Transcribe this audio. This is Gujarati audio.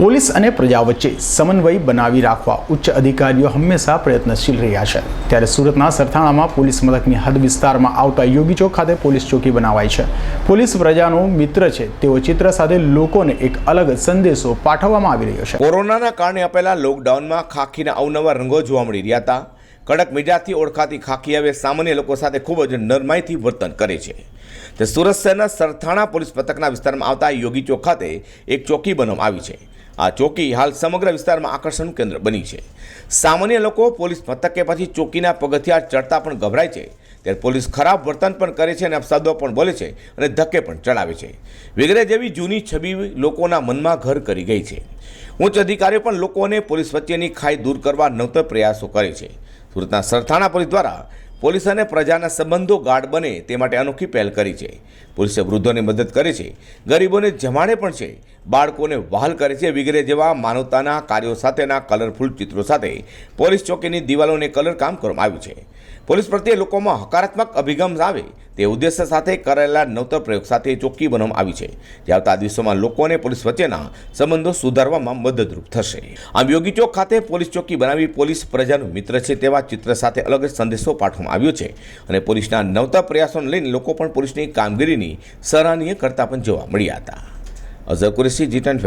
પોલીસ અને પ્રજા વચ્ચે સમન્વય બનાવી રાખવા ઉચ્ચ અધિકારીઓ હંમેશા પ્રયત્નશીલ રહ્યા છે. ત્યારે સુરતના સરથાણામાં પોલીસ મથકની હદ વિસ્તારમાં આવતા યોગી ચોક ખાતે પોલીસ ચોકી બનાવાઈ છે. પોલીસ પ્રજાનો મિત્ર છે. તેઓ ચિત્ર સાથે લોકોને એક અલગ સંદેશો પાઠવવામાં આવી રહ્યો છે. કોરોનાના કારણે આપેલા લોકડાઉનમાં ખાખીના અવનવા રંગો જોવા મળી રહ્યા હતા. કડક મિજાજથી ઓળખાતી ખાખી હવે સામાન્ય લોકો સાથે ખૂબ જ નરમાઈથી વર્તન કરે છે. તે સુરત શહેરના સરથાણા પોલીસ મથકના વિસ્તારમાં આવતા યોગી ચોક ખાતે એક ચોકી બનાવવામાં આવી છે. આ ચોકી હાલ સમગ્ર વિસ્તારમાં આકર્ષણનું કેન્દ્ર બની છે. સામાન્ય લોકો પોલીસ મથકે પછી ચોકીના પગથિયા ચડતા પણ ગભરાય છે. ત્યારે પોલીસ ખરાબ વર્તન પણ કરે છે અને અપસાદો પણ બોલે છે અને ધક્કે પણ ચડાવે છે. વગેરે જેવી જૂની છબી લોકોના મનમાં ઘર કરી ગઈ છે. ઉચ્ચ અધિકારીઓ પણ લોકોને પોલીસ વચ્ચેની ખાઈ દૂર કરવા નવતર પ્રયાસો કરે છે. સુરતના સરથાણા પોલીસ દ્વારા પોલીસ અને પ્રજાના સંબંધો ગાઢ બને તે માટે અનોખી પહેલ કરી છે. પોલીસે વૃદ્ધોને મદદ કરે છે. ગરીબોને જમાડે પણ છે. બાળકોને વહાલ કરે છે વગેરે જેવા માનવતાના કાર્યો સાથેના કલરફુલ ચિત્રો સાથે પોલીસ ચોકીની દિવાલોને કલર કામ કરવામાં આવ્યું છે. પોલીસ પ્રત્યે લોકોમાં હકારાત્મક અભિગમ આવે તે ઉદ્દેશ્ય સાથે કરેલા નવતર પ્રયોગ સાથે ચોકી બનાવવામાં આવી છે. જે આવતા દિવસોમાં લોકોને પોલીસ વચ્ચેના સંબંધો સુધારવામાં મદદરૂપ થશે. આમ યોગી ચોક ખાતે પોલીસ ચોકી બનાવી પોલીસ પ્રજાનું મિત્ર છે તેવા ચિત્ર સાથે અલગ સંદેશો પાઠવવામાં આવ્યો છે અને પોલીસના નવતા પ્રયાસોને લઈને લોકો પણ પોલીસની કામગીરીની સરાહનીય કરતા પણ જોવા મળ્યા હતા. અઝર કુરેશી જી ટેન